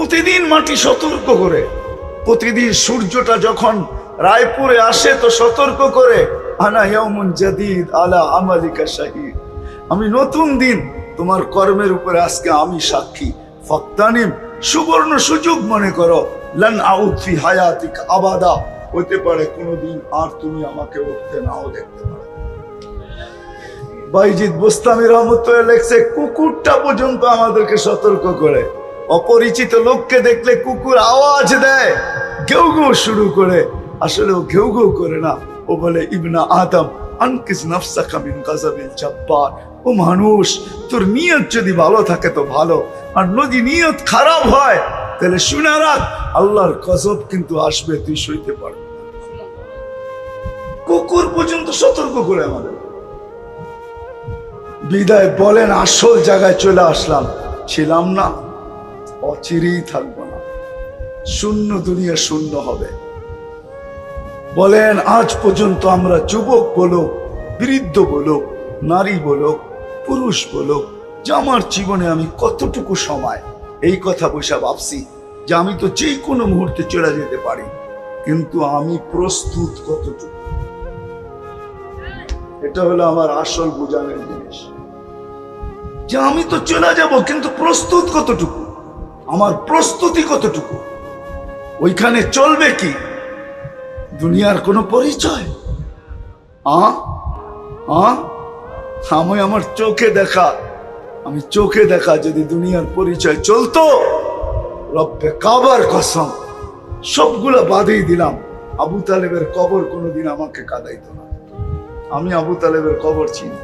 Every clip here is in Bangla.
প্রতিদিন মাটি সতর্ক করে। প্রতিদিন সূর্যটা যখন রায়পুরে আসে তো সতর্ক করে, আনা জাদিদ আলা আমালিকা শাহিদ। আমি নতুন দিন তোমার কর্মের উপরে আজকে আমি সাক্ষী। ফক্তানিম, সুবর্ণ সুযোগ মনে করো। লান আউদ ফি হায়াতিক আবাদা। হতে পারে কোনোদিন আর তুমি আমাকে উঠতে নাও দেখতে পারো। বাইজিৎ বোস্তামি রহমতুল্লাহ লেখছে, কুকুরটা পর্যন্ত আমাদেরকে সতর্ক করে। অপরিচিত লোককে দেখলে কুকুর আওয়াজ দেয়। ঘেউ ঘেউ শুরু করে। আসলে ও ঘেউ ঘেউ করে না। ও বলে, ইবনা আদম, আনকিস নাফসাকা মিন গাযাবিল জাব্বার। ও মানুষ, তোর নিয়ত যদি ভালো থাকে তো ভালো। আর যদি নিয়ত খারাপ হয়, তাহলে শুনে রাখ, আল্লাহর গজব কিন্তু আসবে, তুই সইতে পারবি কুকুর পর্যন্ত সতর্ক করে আমাদের। বিদায় বলেন, আসল জায়গায় চলে আসলাম। ছিলাম না। অচিরেই থাকব না। শূন্য দুনিয়া শূন্য হবে। বলেন, আজ পর্যন্ত আমরা যুবক বলো বৃদ্ধ বলো নারী বলো পুরুষ বলো যে আমার জীবনে আমি কতটুকু সময়, এই কথা বসে ভাবছি যে আমি তো যে কোনো মুহূর্তে চলে যেতে পারি, কিন্তু আমি প্রস্তুত কতটুকু? এটা হলো আমার আসল বোঝানোর জিনিস। যে আমি তো চলে যাব, কিন্তু প্রস্তুত কতটুকু? আমার প্রস্তুতি কতটুকু? ওইখানে চলবে কি? দুনিয়ার কোনো পরিচয়? আমার চোখে দেখা, আমি চোখে দেখা যদি দুনিয়ার পরিচয় চলতো, রব্বে কাবার কসম, সবগুলো বাদেই দিলাম। আবু তালেবের কবর কোনোদিন আমাকে কাদাইত না। আমি আবু তালেবের কবর চিনি।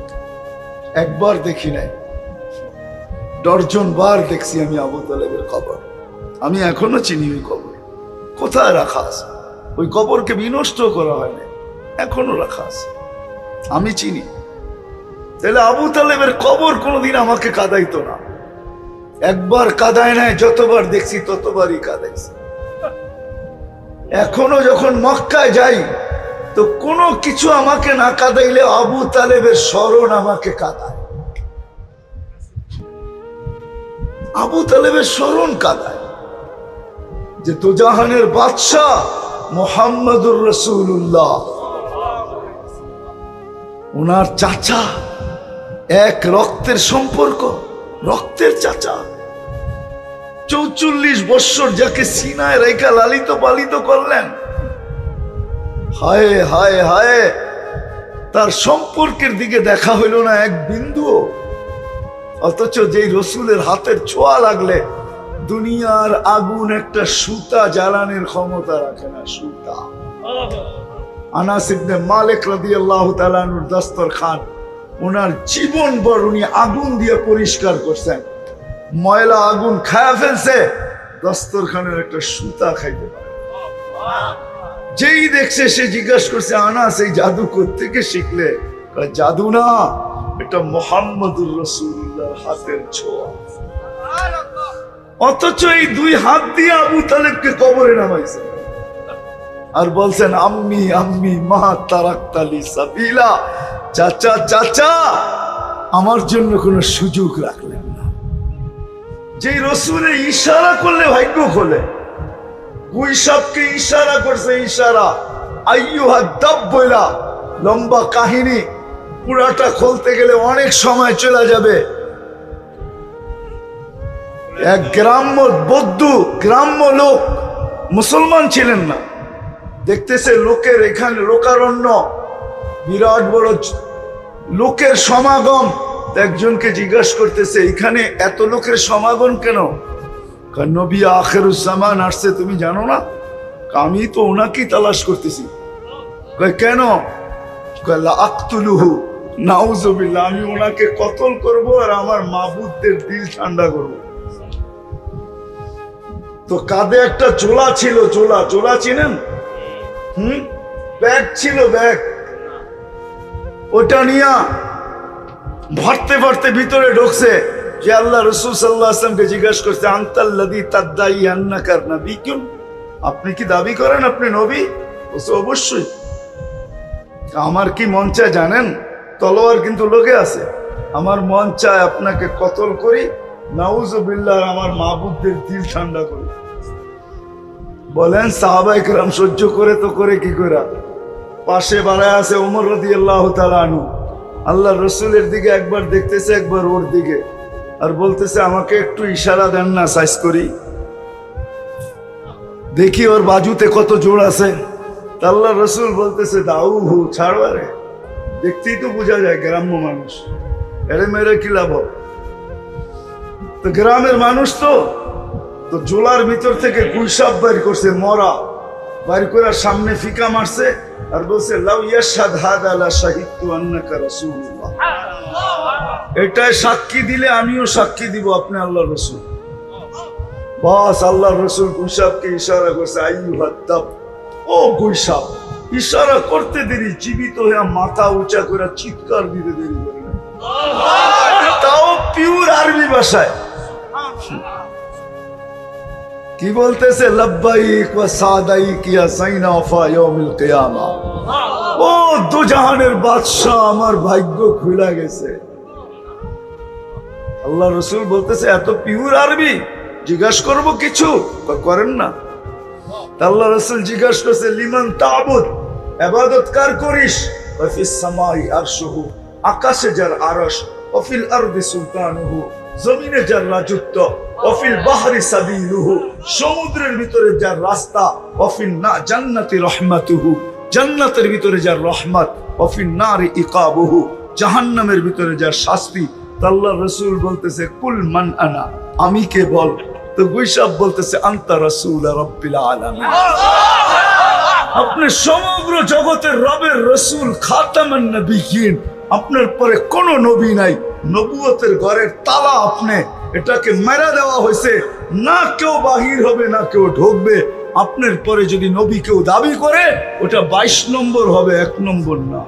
একবার দেখি নাই। ডর্জন বার দেখছি আমি আবু তালেবের কবর। আমি এখনও চিনি ওই কবর। কোথায় রাখা আছে? ওই কবরকে বিনষ্ট করা হয়নি। এখনও রাখা আছে। আমি চিনি। তাহলে আবু তালেবের কবর কোনোদিন আমাকে কাদাইতো না। একবার কাদায় নাই, যতবার দেখছি ততবারই কাদাইছে। এখনও যখন মক্কায় যাই, তো কোনো কিছু আমাকে না কাদাইলে আবু তালেবের স্মরণ আমাকে কাদায়। আবু তালেবের স্মরণ কাদায় যে তোজাহানের বাদশাহ মোহাম্মদুর রসুল্লাহ ওনার চাচা এক রক্তের সম্পর্ক, রক্তের চাচা। চৌচল্লিশ বৎসর যাকে সিনায় রেখা লালিত পালিত করলেন, হায় হায় হায়, তার সম্পর্কের দিকে দেখা হইল না এক বিন্দু অথচ যেই রসুলের হাতের ছোঁয়া লাগলে দুনিয়ার আগুন একটা সুতা জ্বালানোর ক্ষমতা রাখে না, সুতা। মালিক রাদিয়াল্লাহু তাআলার দস্তর খান, ওনার জীবন ভর উনি আগুন দিয়ে পরিষ্কার করছেন। ময়লা আগুন খায়া ফেলছে দস্তরখানের একটা সুতা খাইতে পারে। যেই দেখছে, সে জিজ্ঞাসা করছে, আনাস, এই জাদু থেকে শিখলে? জাদু না, এটা মোহাম্মদুর অথচ এই দুই হাত দিয়ে আবু তালেবকে কবরে নামাইছে। আর বলছেন, আম্মি আম্মি, মা তারাক্তালি সাবিলা। চাচা চাচা, আমার জন্য কোনো সুযোগ রাখলেন না। যেই রসুলে ইশারা করলে ভাগ্য খোলে গুইসাবকে ইশারা করছে ইশারা। আইয়ুহা দাব বইলা লম্বা কাহিনী। পুরাটা খুলতে গেলে অনেক সময় চলে যাবে। এক গ্রাম্য বৌদ্ধ, গ্রাম্য লোক, মুসলমান ছিলেন না। দেখতেছে লোকের এখানে লোকারণ্য, বিরাট বড় লোকের সমাগম। একজনকে জিজ্ঞাসা করতেছে, এখানে এত লোকের সমাগম কেন? নবী আখেরুজ্জামান আসছে, তুমি জানো না? আমি তো ওনাকেই তালাশ করতেছি। কেন? আক্তুলুহু নাউজুবিল্লাহ আমি ওনাকে কতল করব আর আমার মাবুদদের দিল ঠান্ডা করব। তো কাঁধে একটা চোলা ছিল, চোলা চোলা চিনেন? হুম? ব্যাগ ছিল, ব্যাগ। ওটা নিয়া ভরতে ভরতে ভিতরে ঢুকছে যে আল্লাহ রসুল সাল্লাহ আসলামকে জিজ্ঞাসা করছে আন্তাল্লাদি তাদ্দাই আন্নাকার নবী কেন আপনি কি দাবি করেন আপনি নবী? বলছে, অবশ্যই। আমার কি মন চায় জানেন? তলোয়ার কিন্তু লোকে আছে। আমার মন চায় আপনাকে কতল করি নাউজুবিল্লাহ আমার মাহবুবদের দিল ঠান্ডা করে। বলেন সাহাবাই রাম সহ্য করে তো করে কি করে? পাশে বাড়ায় আছে ওমর রদি আল্লাহ আনু আল্লাহ রসুলের দিকে একবার দেখতেছে, একবার ওর দিকে। আর বলতেছে, আমাকে একটু ইশারা দেন না সাইজ করি। দেখি ওর বাজুতে কত জোর আছে। আল্লাহ রসুল বলতেছে দাউ হু ছাড়ো দেখতেই তো বোঝা যায় গ্রাম্য মানুষ। এরে মেরে কি লাভ? তো গ্রামের মানুষ তো। তো জোলার ভিতর থেকে গুলসাপ বাইর করছে, মরা। বাইর করে সামনে ফিকা মারছে আর বলছে, লাউ ইয়াশহাদ হাদা লা শাহিদতু আন্নাকা রাসূলুল্লাহ। এটাই সাক্ষী দিলে আমিও সাক্ষী দিব আপনি আল্লাহ রসুল। বাস আল্লাহ রসুল গুইসাবকে ইশারা করছে আইয়ুহাদ্দাব ও গুইসাব ইশারা করতে দেরি, জীবিত হয়ে মাথা উঁচা করে চিৎকার দিতে দেরি করে। তাও পিওর আরবি ভাষায়। কি বলতেছে? লব্বাইক বাদশাহ, আমার ভাগ্য খুলে গেছে। আল্লাহ রসুল বলতেছে, এত পিওর আরবি, জিজ্ঞাসা করব কিছু? করেন না। আল্লাহ রসুল জিজ্ঞাসা করছে, লিমান তাবুদ এবাদত কার করিস? আকাশে যার আরশ ওফিল আরদি সুলতানুহু। জমিনে যার রাজত্ব অফিল বাহারি সাবিলুহু সমুদ্রের ভিতরে যার রাস্তা অফিল না জান্নাতি রহমাতুহু জান্নাতের ভিতরে যার রহমত অফিল নারি ইকাবুহু জাহান্নামের ভিতরে যার শাস্তি। তাল্লা রসুল বলতেছে কুল মান আনা আমি কে বল? তো গুইসাব বলতেছে আন্তা রসুল রব্বিল আলামিন। আপনি সমগ্র জগতের রবের রসুল খাতামান নবীন। আপনার পরে কোনো নবী নাই। নবুয়তের ঘরের তালা আপনি, এটাকে মেরা দেওয়া হয়েছে। না কেউ বাহির হবে, না কেউ ঢুকবে। আপনার পরে যদি নবী কেউ দাবি করে, ওটা বাইশ নম্বর হবে, এক নম্বর না।